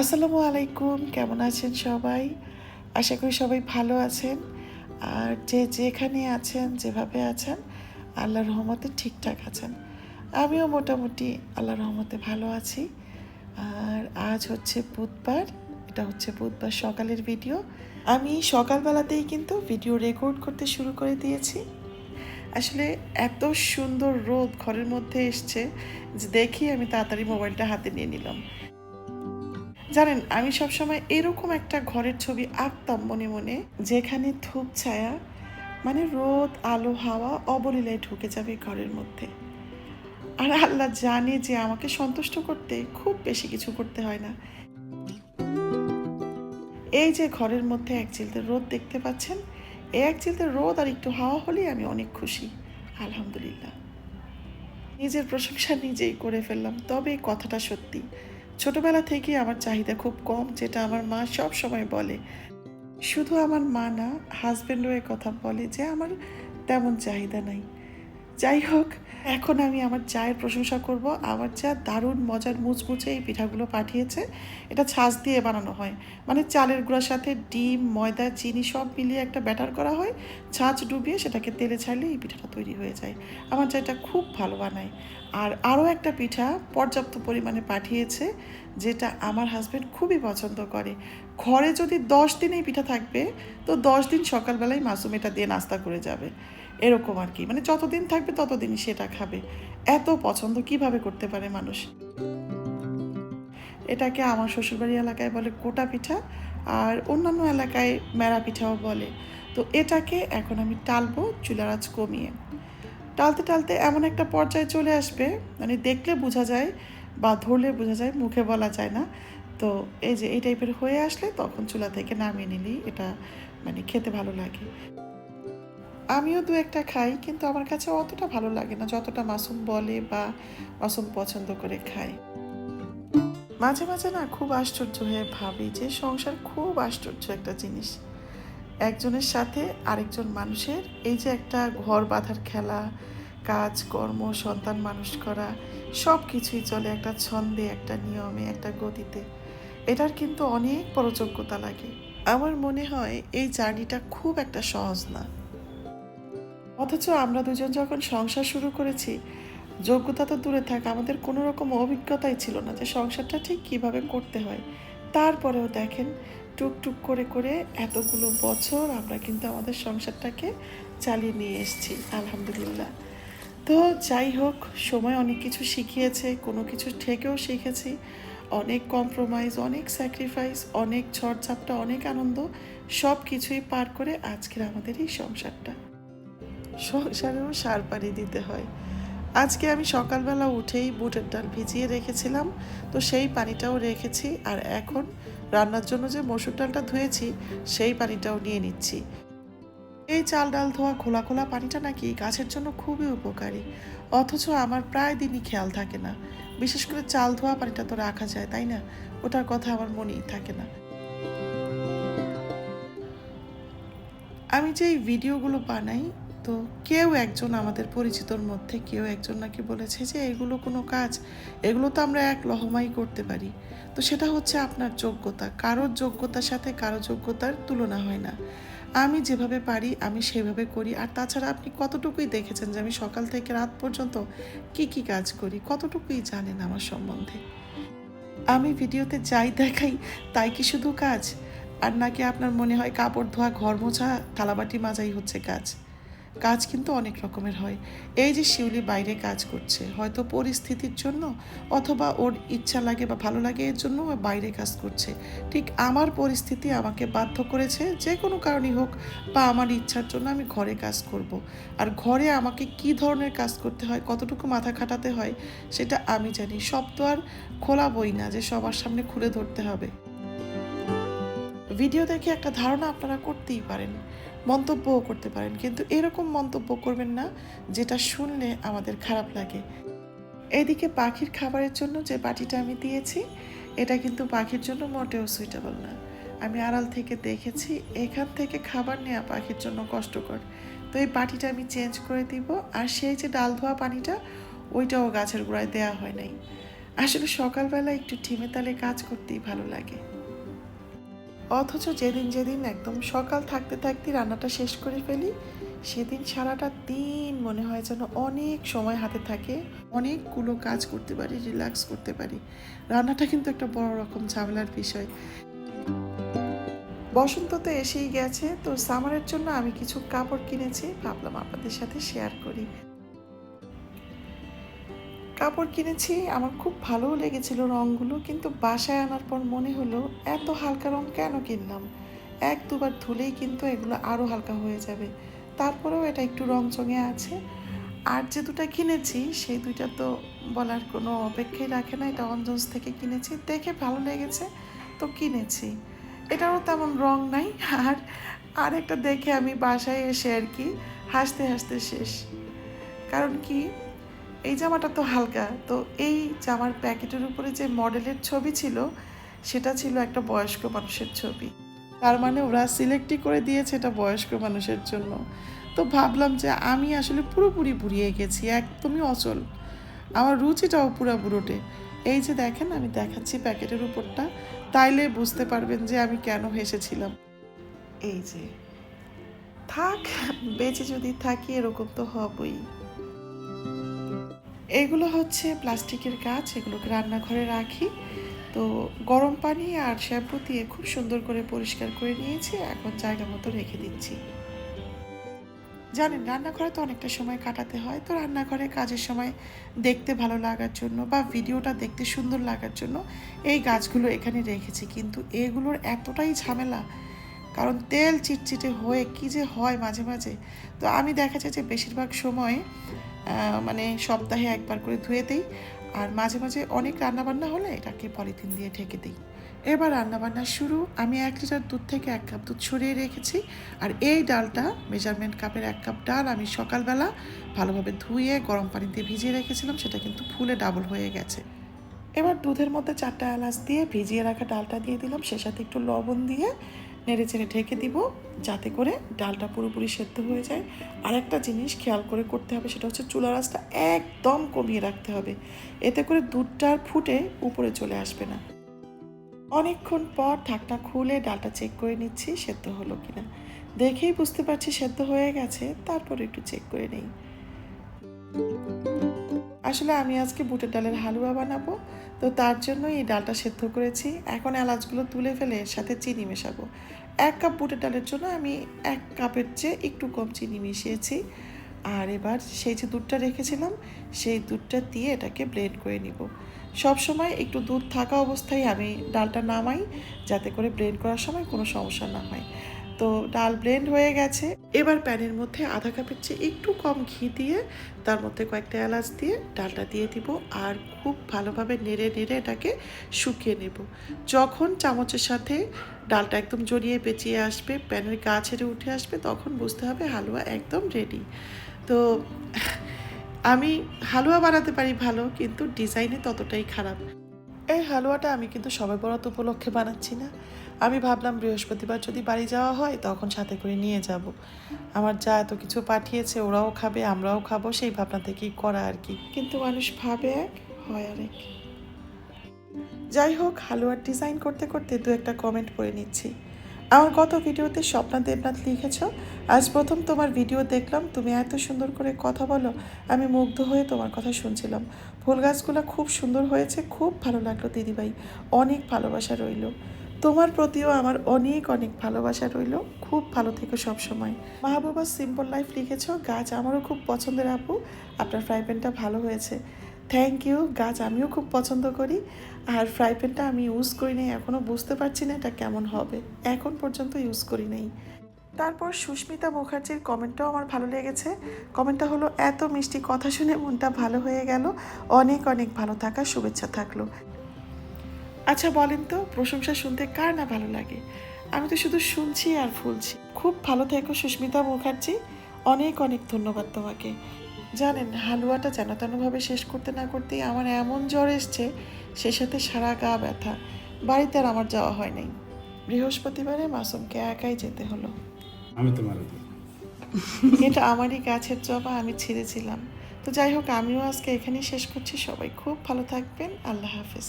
আসসালামু আলাইকুম, কেমন আছেন সবাই? আশা করি সবাই ভালো আছেন। আর যে যেখানে আছেন, যেভাবে আছেন, আল্লাহর রহমতে ঠিকঠাক আছেন। আমিও মোটামুটি আল্লাহর রহমতে ভালো আছি। আর আজ হচ্ছে বুধবার, এটা হচ্ছে বুধবার সকালের ভিডিও। আমি সকালবেলাতেই কিন্তু ভিডিও রেকর্ড করতে শুরু করে দিয়েছি। আসলে এত সুন্দর রোদ ঘরের মধ্যে এসছে যে দেখি আমি তাড়াতাড়ি মোবাইলটা হাতে নিয়ে নিলাম। জানেন, আমি সবসময় এরকম একটা ঘরের ছবি আঁকতাম মনে মনে, যেখানে ধূপ ছায়া মানে রোদ, আলো, হাওয়া অবলীলায় ঢুকে যাবে ঘরের মধ্যে। আর আল্লাহ জানে যে আমাকে সন্তুষ্ট করতে খুব বেশি কিছু করতে হয় না। এই যে ঘরের মধ্যে এক চিলতে রোদ দেখতে পাচ্ছেন, এই এক চিলতে রোদ আর একটু হাওয়া হলেই আমি অনেক খুশি, আলহামদুলিল্লাহ। নিজের প্রশংসা নিজেই করে ফেললাম, তবে কথাটা সত্যি ছোটবেলা থেকে আমার চাহিদা খুব কম, যেটা আমার মা সব সময় বলে। শুধু আমার মা না হাজব্যান্ডও কথা বলে যে আমার তেমন চাহিদা নাই। যাই হোক, এখন আমি আমার চায়ের প্রশংসা করব। আমার চা দারুণ মজার মুচমুচে এই পিঠাগুলো পাঠিয়েছে। এটা ছাঁচ দিয়ে বানানো হয়। মানে চালের গুঁড়ার সাথে ডিম, ময়দা, চিনি সব মিলিয়ে একটা ব্যাটার করা হয়। ছাঁচ ডুবিয়ে সেটাকে তেলে ছাড়লে এই পিঠাটা তৈরি হয়ে যায়। আমার চাটা খুব ভালো বানায়। আর আরও একটা পিঠা পর্যাপ্ত পরিমাণে পাঠিয়েছে, যেটা আমার হাজব্যান্ড খুবই পছন্দ করে। ঘরে যদি দশ দিন এই পিঠা থাকবে, তো দশ দিন সকালবেলায় মাসুম এটা দিয়ে নাস্তা করে যাবে। এরকম আর কি। মানে যতদিন থাকবে ততদিনই সেটা খাবে। এত পছন্দ কীভাবে করতে পারে মানুষ? এটাকে আমার শ্বশুরবাড়ি এলাকায় বলে কোটা পিঠা আর অন্যান্য এলাকায় মেরা পিঠাও বলে। তো এটাকে এখন আমি টালবো চুলার আঁচ কমিয়ে। টালতে টালতে এমন একটা পর্যায়ে চলে আসবে মানে দেখলে বোঝা যায় বা ধরলে বোঝা যায়, মুখে বলা যায় না। তো এই যে এই টাইপের হয়ে আসলে তখন চুলা থেকে নামিয়ে নিলেই এটা মানে খেতে ভালো লাগে। আমিও দু একটা খাই, কিন্তু আমার কাছে অতটা ভালো লাগে না যতটা মাসুম বলে বা মাসুম পছন্দ করে খায় মাঝে মাঝে না খুব আশ্চর্য হয়ে ভাবি যে সংসার খুব আশ্চর্য একটা জিনিস। একজনের সাথে আরেকজন মানুষের এই যে একটা ঘর বাঁধার খেলা, কাজ, কর্ম, সন্তান মানুষ করা সব কিছুই চলে একটা ছন্দে, একটা নিয়মে, একটা গতিতে। এটার কিন্তু অনেক বড় যোগ্যতা লাগে। আমার মনে হয় এই জার্নিটা খুব একটা সহজ না। অথচ আমরা দুজন যখন সংসার শুরু করেছি, যোগ্যতা তো দূরে থাক, আমাদের কোনো রকম অভিজ্ঞতাই ছিল না যে সংসারটা ঠিক কীভাবে করতে হয়। তারপরেও দেখেন, টুকটুক করে করে এতগুলো বছর আমরা কিন্তু আমাদের সংসারটাকে চালিয়ে নিয়ে এসেছি, আলহামদুলিল্লাহ। তো যাই হোক, সময় অনেক কিছু শিখিয়েছে, কোনো কিছু থেকেও শিখেছি। অনেক কম্প্রোমাইজ অনেক স্যাক্রিফাইস অনেক ঝড়ঝাপটা, অনেক আনন্দ সব কিছুই পার করে আজকের আমাদের এই সংসারটা। সংসারেও সার পানি দিতে হয়। আজকে আমি সকালবেলা উঠেই বুটের ডাল ভিজিয়ে রেখেছিলাম, তো সেই পানিটাও রেখেছি আর এখন রান্নার জন্য যে মসুর ডালটা ধুয়েছি, সেই পানিটাও নিয়ে নিচ্ছি। এই চাল ডাল ধোয়া খোলা খোলা পানিটা নাকি গাছের জন্য খুবই উপকারী, অথচ আমার প্রায় দিনই খেয়াল থাকে না। বিশেষ করে চাল ধোয়া পানিটা তো রাখা যায়, তাই না? ওটার কথা আমার মনেই থাকে না। আমি যে ভিডিওগুলো বানাই তো কেউ একজন আমাদের পরিচিতর মধ্যে কেউ একজন নাকি বলেছে যে এগুলো কোনো কাজ, এগুলো তো আমরা এক লহমাই করতে পারি। তো সেটা হচ্ছে আপনার যোগ্যতা। কারোর যোগ্যতার সাথে কারও যোগ্যতার তুলনা হয় না। আমি যেভাবে পারি, আমি সেভাবে করি। আর তাছাড়া আপনি কতটুকুই দেখেছেন যে আমি সকাল থেকে রাত পর্যন্ত কি কি কাজ করি, কতটুকুই জানেন আমার সম্বন্ধে? আমি ভিডিওতে যাই দেখাই, তাই কি শুধু কাজ? আর নাকি আপনার মনে হয় কাপড় ধোয়া, ঘর মোছা, থালাবাটি মাজাই হচ্ছে কাজ? কাজ কিন্তু অনেক রকমের হয়। এই যে শিউলি বাইরে কাজ করছে, হয়তো পরিস্থিতির জন্য অথবা ওর ইচ্ছা লাগে বা ভালো লাগে, এর জন্য ও বাইরে কাজ করছে। ঠিক আমার পরিস্থিতি আমাকে বাধ্য করেছে, যে কোনো কারণেই হোক বা আমার ইচ্ছার জন্য আমি ঘরে কাজ করব। আর ঘরে আমাকে কি ধরনের কাজ করতে হয়, কতটুকু মাথা খাটাতে হয়, সেটা আমি জানি। সব তো আর খোলা বই না যে সবার সামনে খুলে ধরতে হবে। ভিডিও দেখে একটা ধারণা আপনারা করতেই পারেন। মন্তব্যও করতে পারেন। কিন্তু এরকম মন্তব্য করবেন না, যেটা শুনলে আমাদের খারাপ লাগে। এদিকে পাখির খাবারের জন্য যে বাটিটা আমি দিয়েছি, এটা কিন্তু পাখির জন্য মোটেও সুইটেবল না। আমি আড়াল থেকে দেখেছি, এখান থেকে খাবার নেওয়া পাখির জন্য কষ্টকর। তো এই বাটিটা আমি চেঞ্জ করে দিব, আর সেই যে ডাল ধোয়া পানিটা, ওইটাও গাছের গোড়ায় দেওয়া হয় নাই। আসলে সকালবেলা একটু ঠিমে তালে কাজ করতেই ভালো লাগে। অথচ যেদিন যেদিন একদম সকাল থাকতে থাকতে রান্নাটা শেষ করে ফেলি, সেদিন সারাটা দিন মনে হয় যেন অনেক সময় হাতে থাকে, অনেকগুলো কাজ করতে পারি রিল্যাক্স করতে পারি। রান্নাটা কিন্তু একটা বড় রকম ঝামেলার বিষয়। বসন্ত তো এসেই গেছে, তো সামারের জন্য আমি কিছু কাপড় কিনেছি, ভাবলাম আপনাদের সাথে শেয়ার করি। কাপড় কিনেছি, আমার খুব ভালোও লেগেছিল রঙগুলো, কিন্তু বাসায় আনার পর মনে হলো এত হালকা রং কেন কিনলাম? এক দুবার ধুলেই কিন্তু এগুলো আরও হালকা হয়ে যাবে। তারপরেও এটা একটু রং চঙে আছে। আর যে দুটা কিনেছি, সেই দুইটা তো বলার কোনো অপেক্ষাই রাখে না। এটা অঞ্জন্স থেকে কিনেছি, দেখে ভালো লেগেছে, তো কিনেছি। এটারও তেমন রং নাই। আর আর একটা দেখে আমি বাসায় এসে আর কি হাসতে হাসতে শেষ। কারণ কি? এই জামাটা তো হালকা। তো এই জামার প্যাকেটের উপরে যে মডেলের ছবি ছিল, সেটা ছিল একটা বয়স্ক মানুষের ছবি। তার মানে ওরা সিলেক্টই করে দিয়েছে এটা বয়স্ক মানুষের জন্য। তো ভাবলাম যে আমি আসলে পুরোপুরি বুড়িয়ে গেছি, একদমই অচল। আমার রুচিটাও পুরো বুড়োটে। এই যে দেখেন, আমি দেখাচ্ছি প্যাকেটের উপরটা। তাইলে বুঝতে পারবেন যে আমি কেন হেসেছিলাম। এই যে, থাক, বেঁচে যদি থাকি এরকম তো হবই। এগুলো হচ্ছে প্লাস্টিকের গাছ, এগুলোকে রান্নাঘরে রাখি। তো গরম পানি আর শ্যাম্পু দিয়ে খুব সুন্দর করে পরিষ্কার করে নিয়েছি, এখন জায়গা মতো রেখে দিচ্ছি। জানেন, রান্নাঘরে তো অনেকটা সময় কাটাতে হয়, তো রান্নাঘরে কাজের সময় দেখতে ভালো লাগার জন্য বা ভিডিওটা দেখতে সুন্দর লাগার জন্য এই গাছগুলো এখানে রেখেছি। কিন্তু এগুলোর এতটাই ঝামেলা কারণ তেল চিটচিটে হয়ে কি যে হয় মাঝে মাঝে। তো আমি দেখা যায় যে বেশিরভাগ সময় মানে সপ্তাহে একবার করে ধুয়ে দিই। আর মাঝে মাঝে অনেক রান্নাবান্না হলে এটাকে পলিথিন দিয়ে ঢেকে দিই। এবার রান্নাবান্না শুরু, আমি এক লিটার দুধ থেকে এক কাপ দুধ সরিয়ে রেখেছি। আর এই ডালটা মেজারমেন্ট কাপের এক কাপ ডাল আমি সকালবেলা ভালোভাবে ধুয়ে গরম পানিতে ভিজিয়ে রেখেছিলাম, সেটা কিন্তু ফুলে ডাবল হয়ে গেছে। এবার দুধের মধ্যে চারটা এলাচ দিয়ে ভিজিয়ে রাখা ডালটা দিয়ে দিলাম, সে সাথে একটু লবণ দিয়ে নেড়ে চেড়ে ঢেকে দিব, যাতে করে ডালটা পুরোপুরি সেদ্ধ হয়ে যায়। আর একটা জিনিস খেয়াল করে করতে হবে, সেটা হচ্ছে চুলা রাসটা একদম কমিয়ে রাখতে হবে। এতে করে দুধটা ফুটে উপরে চলে আসবে না। অনেকক্ষণ পর ঢাকনা খুলে ডালটা চেক করে নিচ্ছি সেদ্ধ হলো কিনা। দেখেই বুঝতে পারছি সেদ্ধ হয়ে গেছে, তারপর একটু চেক করে নেই। আসলে আমি আজকে বুটের ডালের হালুয়া বানাবো। তো তার জন্য এই ডালটা সেদ্ধ করেছি। এখন এলাচগুলো তুলে ফেলে এর সাথে চিনি মেশাবো। এক কাপ বুটের ডালের জন্য আমি এক কাপের চেয়ে একটু কম চিনি মিশিয়েছি। আর এবার সেই যে দুধটা রেখেছিলাম, সেই দুধটা দিয়ে এটাকে ব্লেন্ড করে নিব। সব সময় একটু দুধ থাকা অবস্থায় আমি ডালটা নামাই, যাতে করে ব্লেন্ড করার সময় কোনো সমস্যা না হয়। তো ডাল ব্লেন্ড হয়ে গেছে। এবার প্যানের মধ্যে আধা কাপের চেয়ে একটু কম ঘি দিয়ে, তার মধ্যে কয়েকটা এলাচ দিয়ে ডালটা দিয়ে দিব আর খুব ভালোভাবে নেড়ে নেড়ে এটাকে শুকিয়ে নেব। যখন চামচের সাথে ডালটা একদম জড়িয়ে পেঁচিয়ে আসবে, প্যানের গা ছেড়ে উঠে আসবে, তখন বুঝতে হবে হালুয়া একদম রেডি তো আমি হালুয়া বানাতে পারি ভালো, কিন্তু ডিজাইনে ততটাই খারাপ। এই হালুয়াটা আমি কিন্তু সবাই বরাত উপলক্ষে বানাচ্ছি না। আমি ভাবলাম বৃহস্পতিবার যদি বাড়ি যাওয়া হয়, তখন সাথে করে নিয়ে যাব। আমার যা এত কিছু পাঠিয়েছে, ওরাও খাবে, আমরাও খাব, সেই ভাবনা থেকেই করা আর কি। কিন্তু মানুষ ভাবে এক হয় আরেক যাই হোক, হালুয়ার ডিজাইন করতে করতে দু একটা কমেন্ট পড়ে নিচ্ছি। আমার গত ভিডিওতে স্বপ্না দেবনাথ লিখেছ। আজ প্রথম তোমার ভিডিও দেখলাম, তুমি এত সুন্দর করে কথা বলো, আমি মুগ্ধ হয়ে তোমার কথা শুনছিলাম। ফুল গাছগুলো খুব সুন্দর হয়েছে, খুব ভালো লাগল দিদিভাই, অনেক ভালোবাসা রইল। তোমার প্রতিও আমার অনেক অনেক ভালোবাসা রইল, খুব ভালো থেকো সব সময় মাহবুবা সিম্পল লাইফ লিখেছ, গাছ আমারও খুব পছন্দের আপু, আপনার ফ্রাই প্যানটা ভালো হয়েছে। থ্যাংক ইউ গাছ আমিও খুব পছন্দ করি। আর ফ্রাই প্যানটা আমি ইউজ করি নাই এখনও বুঝতে পারছি না এটা কেমন হবে। এখন পর্যন্ত ইউজ করি নাই। তারপর সুস্মিতা মুখার্জির কমেন্টটাও আমার ভালো লেগেছে। কমেন্টটা হলো, এত মিষ্টি কথা শুনে মনটা ভালো হয়ে গেল। অনেক অনেক ভালো থাকার শুভেচ্ছা থাকল। আচ্ছা বলেন তো, প্রশংসা শুনতে কার না ভালো লাগে? আমি তো শুধু শুনছি আর ফুলছি। খুব ভালো থেকো সুস্মিতা মুখার্জি। অনেক অনেক ধন্যবাদ তোমাকে। জানেন হালুয়াটা যেন তেনভাবে শেষ করতে না করতেই আমার এমন জ্বর এসছে সে সাথে সারা গা ব্যথা। বাড়িতে আর আমার যাওয়া হয় নাই। বৃহস্পতিবারে মাসুমকে একাই যেতে হলো। আমি তোমার এটা আমারই গাছের জবা আমি ছিঁড়েছিলাম। তো যাই হোক আমিও আজকে এখানেই শেষ করছি। সবাই খুব ভালো থাকবেন। আল্লাহ হাফেজ।